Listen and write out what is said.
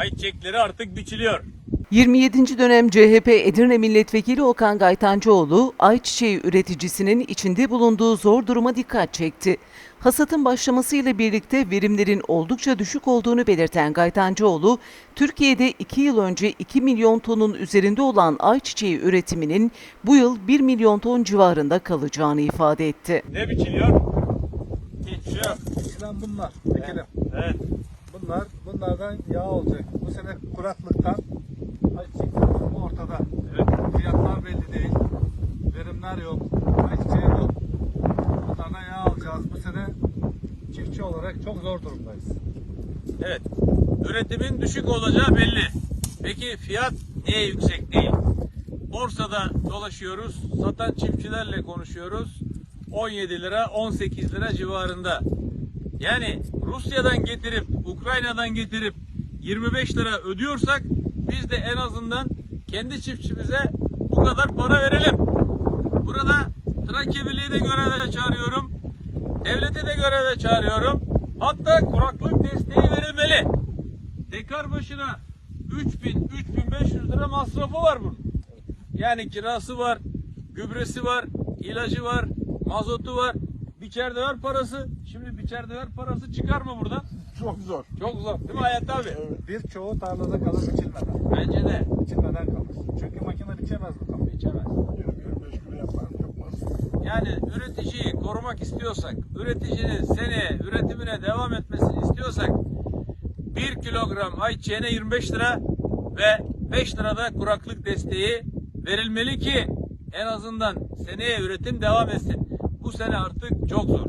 Ayçiçekleri artık biçiliyor. 27. dönem CHP Edirne Milletvekili Okan Gaytancıoğlu, ayçiçeği üreticisinin içinde bulunduğu zor duruma dikkat çekti. Hasatın başlamasıyla birlikte verimlerin oldukça düşük olduğunu belirten Gaytancıoğlu, Türkiye'de 2 yıl önce 2 milyon tonun üzerinde olan ayçiçeği üretiminin bu yıl 1 milyon ton civarında kalacağını ifade etti. Ne biçiliyor? Hiç yok. Eskiden bunlar. Ekelim. Evet. Bunlar, bunlardan yağ olacak. Bu sene kuraklıktan ayçiçek durumu ortada. Evet. Fiyatlar belli değil. Verimler yok. Ayçiçeği yok. Bunlardan yağ alacağız. Bu sene çiftçi olarak çok zor durumdayız. Evet. Üretimin düşük olacağı belli. Peki fiyat niye yüksek değil? Borsada dolaşıyoruz. Satan çiftçilerle konuşuyoruz. 17 lira 18 lira civarında. Yani Rusya'dan getirip Ukrayna'dan getirip 25 lira ödüyorsak biz de en azından kendi çiftçimize bu kadar para verelim. Burada Trakya Birliği de göreve çağırıyorum. Devleti de göreve çağırıyorum. Hatta kuraklık desteği verilmeli. Dekar başına 3000 3500 lira masrafı var bunun. Yani kirası var, gübresi var, ilacı var, mazotu var, biçer döver parası. Şimdi biçer döver parası çıkar mı buradan? Çok zor. Çok zor değil mi Hayat abi? Birçoğu tarlada kalır biçilmeden. Bence de. Biçilmeden kalır. Çünkü makine biçemez bu tam. Biçemez. 25 kilo yapar çok az. Yani üreticiyi korumak istiyorsak, üreticinin seneye üretimine devam etmesini istiyorsak 1 kilogram ayçiçeğine 25 lira ve 5 lirada kuraklık desteği verilmeli ki en azından seneye üretim devam etsin bu sene artık çok zor.